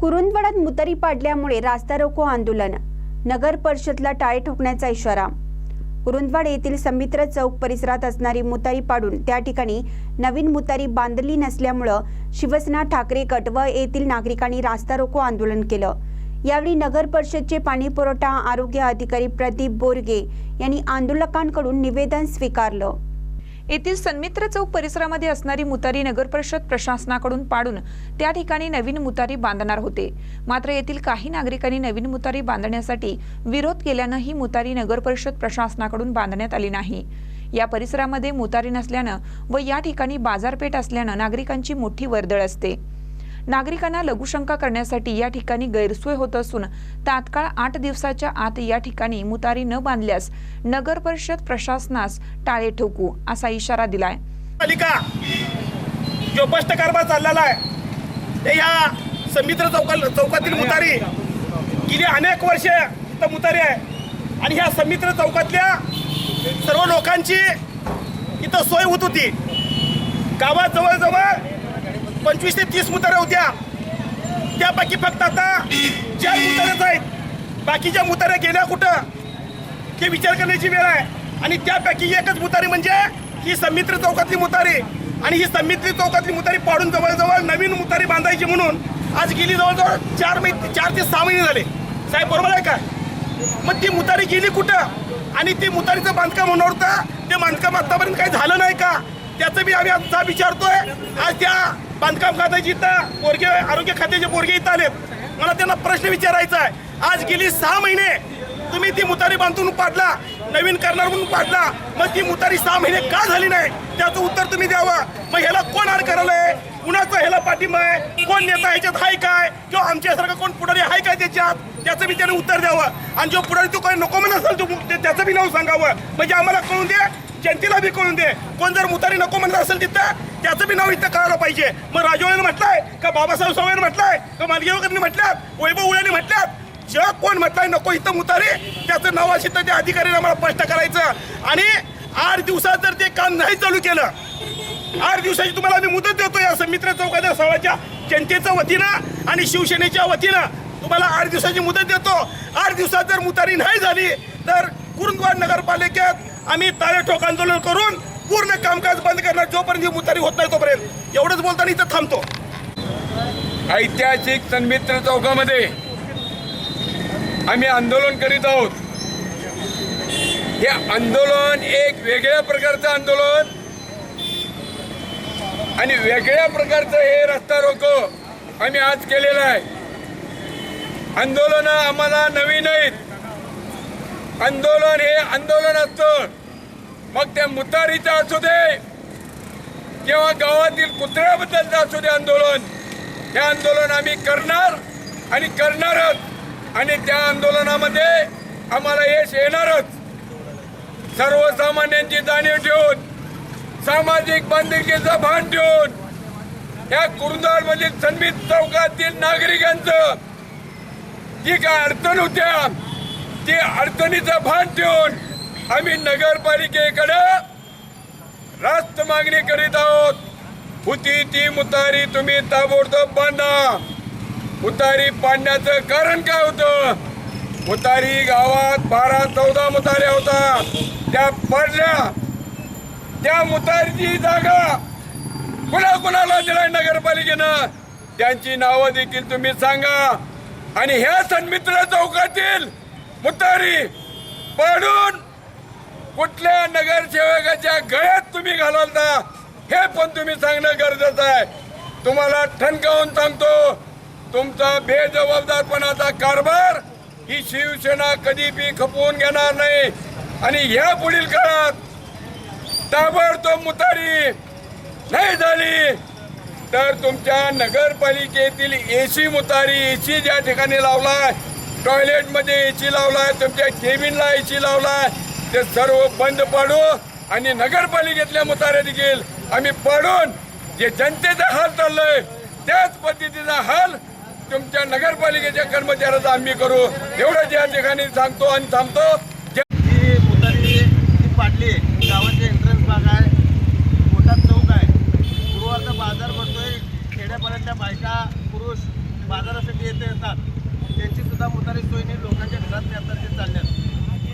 कुरुंदवाडात मुतारी पाडल्यामुळे रास्ता रोको आंदोलन. नगर परिषदला टाळे ठोकण्याचा इशारा. कुरुंदवाड येथील समित्र चौक परिसरात असणारी मुतारी पाडून त्या ठिकाणी नवीन मुतारी बांधली नसल्यामुळं शिवसेना ठाकरे गट व येथील नागरिकांनी रास्ता रोको आंदोलन केलं. यावेळी नगर परिषदचे पाणी पुरवठा आरोग्य अधिकारी प्रदीप बोरगे यांनी आंदोलकांकडून निवेदन स्वीकारलं. येथील सन्मित्र चौक परिसरामध्ये असणारी मुतारी नगरपरिषद प्रशासनाकडून पाडून त्या ठिकाणी नवीन मुतारी बांधणार होते. मात्र येथील काही नागरिकांनी नवीन मुतारी बांधण्यासाठी विरोध केल्यानं ही मुतारी नगरपरिषद प्रशासनाकडून बांधण्यात आली नाही. या परिसरामध्ये मुतारी नसल्यानं व या ठिकाणी बाजारपेठ असल्यानं नागरिकांची मोठी वर्दळ असते. नागरिकांना लघुशंका करण्यासाठी या ठिकाणी गैरसोय होत असून तात्काळ आठ दिवसाच्या आत या ठिकाणी मुतारी न बांधल्यास नगर परिषद प्रशासनास टाळे ठोकू असा इशारा दिलाय. पालिका जो भ्रष्ट कारभार चाललेला आहे ते ह्या समित्र चौका चौकातील मुतारी गेली अनेक वर्ष इथं मुतारी आहे. आणि ह्या समित्र चौकातल्या सर्व लोकांची इथं सोय होत होती. गावात जवळजवळ पंचवीस ते तीस मुताऱ्या होत्या त्यापैकी फक्त आता चार मुताऱ्याच आहेत. बाकीच्या मुताऱ्या गेल्या कुठं? हे विचार करण्याची वेळ आहे. आणि त्यापैकी एकच मुतारी म्हणजे ही समित्र चौकातली मुतारी आणि ही समित्री चौकातली मुतारी पाडून जवळजवळ नवीन मुतारी बांधायची म्हणून आज गेली जवळजवळ चार महिने चार ते सहा महिने झाले. साहेब बरोबर आहे का? मग ती मुतारी गेली कुठं? आणि ती मुतारीचं बांधकाम होणार होतं. ते बांधकाम आतापर्यंत काही झालं नाही का? त्याचं बी आम्ही आता विचारतोय. आज त्या बांधकाम खात्याची इथं पोरगे आरोग्य खात्याचे पोरगे इथं आलेत. मला त्यांना प्रश्न विचारायचा आहे. आज गेली सहा महिने तुम्ही ती मुतारी बांधून पाडला. नवीन करणार म्हणून पाडला. मग ती मुतारी सहा महिने का झाली नाही? त्याचं उत्तर तुम्ही द्यावं. मग ह्याला कोण आड करायलंय कुणाचा ह्याला पाठिंबा आहे? कोण नेता ह्याच्यात आहे काय? किंवा आमच्यासारखं कोण पुढारी आहे काय त्याच्यात? त्याचं बी त्याने उत्तर द्यावं. आणि जो पुढारी तो काही नको म्हणत असेल तो ते- त्याचं बी नाव सांगावं. म्हणजे आम्हाला कळून दे. जनतेला बी कळून दे. कोण जर मुतारी नको म्हणत असेल तिथं त्याचं बी नाव इथं कळायला पाहिजे. मग राजवाने म्हटलंय का बाबासाहेब सावंत म्हटलंय? का मालगेवकरांनी म्हटल्यात? वैभव उळ्याने म्हटल्यात? जेव्हा कोण म्हटलंय नको इथं मुतारे त्याचं नावाशी तर त्या अधिकाऱ्यांना मला स्पष्ट करायचं. आणि आठ दिवसात जर ते काम नाही चालू केलं आठ दिवसाची तुम्हाला आम्ही मुदत देतो असं मित्र चौकाच्या सभाच्या जनतेच्या वतीनं आणि शिवसेनेच्या वतीनं तुम्हाला आठ दिवसाची मुदत देतो. आठ दिवसात जर मुतारी नाही झाली तर कुरुंदवाड नगरपालिकेत आम्ही ताळे ठोक आंदोलन करून पूर्ण कामकाज बंद करणार जोपर्यंत मुतारी होत नाही तोपर्यंत. एवढंच बोलताना इथं थांबतो. ऐतिहासिक सन्मित्र चौकामध्ये आम्ही आंदोलन करीत आहोत. हे आंदोलन एक वेगळ्या प्रकारचं आंदोलन आणि वेगळ्या प्रकारचं हे रस्ता रोको आम्ही आज केलेलं आहे. आंदोलन आम्हाला नवीन आहेत. आंदोलन हे आंदोलन असतं. मग त्या मुतारीचं असू दे किंवा गावातील कुत्र्याबद्दलचं असू दे आंदोलन. हे आंदोलन आम्ही करणार आणि करणारच. आणि त्या आंदोलनामध्ये आम्हाला यश येणारच. सर्वसामान्यांची जाणीव ठेवून सामाजिक बांधिलकीचं भान ठेवून या कुरुंदाळमधील सन्मित चौकातील नागरिकांचं जी काय अडचण होत्या ती अडचणीचं भान ठेवून आम्ही नगरपालिकेकडे रास्त मागणी करीत आहोत. होती ती मुतारी तुम्ही ताबडतोब बांधा. मुतारी पाडण्याचं कारण काय होतं? मुतारी गावात बारा चौदा मुताऱ्या होता. त्या पडल्या. त्या मुतारीची जागा कुणा कुणाला दिलाय नगरपालिकेनं? त्यांची नावं देखील तुम्ही सांगा. आणि ह्या सन्मित्र चौकातील मुतारी पाडून कुठल्या नगरसेवकाच्या गळ्यात तुम्ही घालाल हे पण तुम्ही सांगणं गरजेचं आहे. तुम्हाला ठणकावून सांगतो तुमचा बेजबाबदारपणाचा कारभार ही शिवसेना कधी बी खपवून घेणार नाही. आणि ह्या पुढील काळात ताबडतोब मुतारी नाही झाली तर तुमच्या नगरपालिकेतील एसी मुतारी एसी ज्या ठिकाणी लावलाय टॉयलेटमध्ये एसी लावलाय तुमच्या केबिनला एसी लावलाय ते सर्व बंद पाडू आणि नगरपालिकेतल्या मुताऱ्या देखील आम्ही पाडून जे जनतेचा हाल चाललंय त्याच पद्धतीचा हाल तुमच्या नगरपालिकेच्या कर्मचाऱ्याचा आम्ही करू. एवढं या ठिकाणी सांगतो आणि थांबतो ही मुतारी ती पाडली गावाचे एंट्रन्स भाग आहे. मोठा चौक आहे. गुरुवारचा बाजार भरतोय. खेड्यापाड्यातल्या बायका पुरुष बाजारासाठी येते येतात. त्यांची सुद्धा मुतारी सोय नाही लोकांच्या घरात आता ते चालल्यात.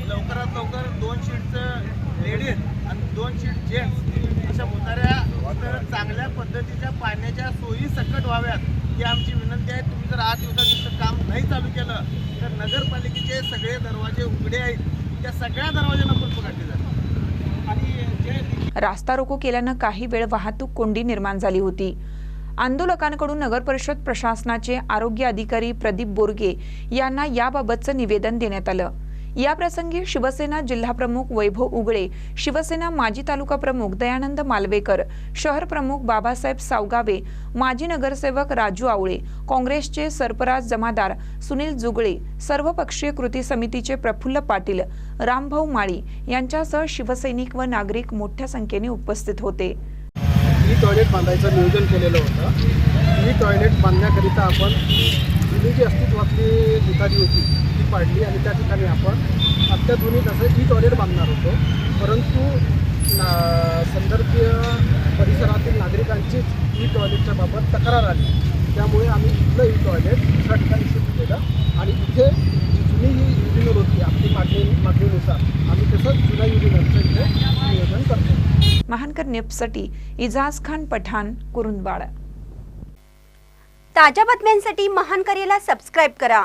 लवकरात लवकर दोन शीटचं लेडीज आणि दोन शीट जेंट्स अशा मुताऱ्या तर चांगल्या पद्धतीच्या पाण्याच्या सोयी सकट व्हाव्यात. ही आमची विनंती आहे. तुम्ही जर आठ दिवसात काम नाही चालू केलं तर नगरपालिकेचे सगळे दरवाजे उघडे आहेत. त्या सगळ्या दरवाज्यांना कुलप काढले जातात. आणि जे रास्ता रोको केल्यानं काही वेळ वाहतूक कोंडी निर्माण झाली होती. आंदोलकांकडून नगर परिषद प्रशासनाचे आरोग्य अधिकारी प्रदीप बोरगे यांना याबाबतचं निवेदन देण्यात आलं. याप्रसंगी शिवसेना जिल्हाप्रमुख वैभव उगळे शिवसेना माजी तालुका प्रमुख दयानंद मालवेकर शहर प्रमुख बाबासाहेब सावगावे माजी नगरसेवक राजू आवळे काँग्रेसचे सरपराज जमादार सुनील जुगळे सर्वपक्षीय कृती समितीचे प्रफुल्ल पाटील रामभाऊ माळी यांच्यासह शिवसैनिक व नागरिक मोठ्या संख्येने उपस्थित होते. ही टॉयलेट बांधायचं नियोजन केलेलं होतं. ही टॉयलेट बांधण्याकरिता आपण जुनी जी अस्तित्वातली होती. ती पाडली आणि त्या ठिकाणी आपण अत्याधुनिक असं ही टॉयलेट बांधणार होतो. परंतु ना संदर्भीय परिसरातील नागरिकांचीच ही टॉयलेटच्या बाबत तक्रार आली. त्यामुळे आम्ही इथलं ही टॉयलेट दुसऱ्या ठिकाणी शिफ्ट केलं आणि इथे जी जुनी ही युरिनर होती आपली मागणी मागणीनुसार आम्ही तसंच जुन्या युरिनरचं इथे नियोजन करतो. महानकर निप्ससाठी इजाज खान पठाण कुरुंदवाड. ताज्या बातम्यांसाठी महान करेला सबस्क्राईब करा.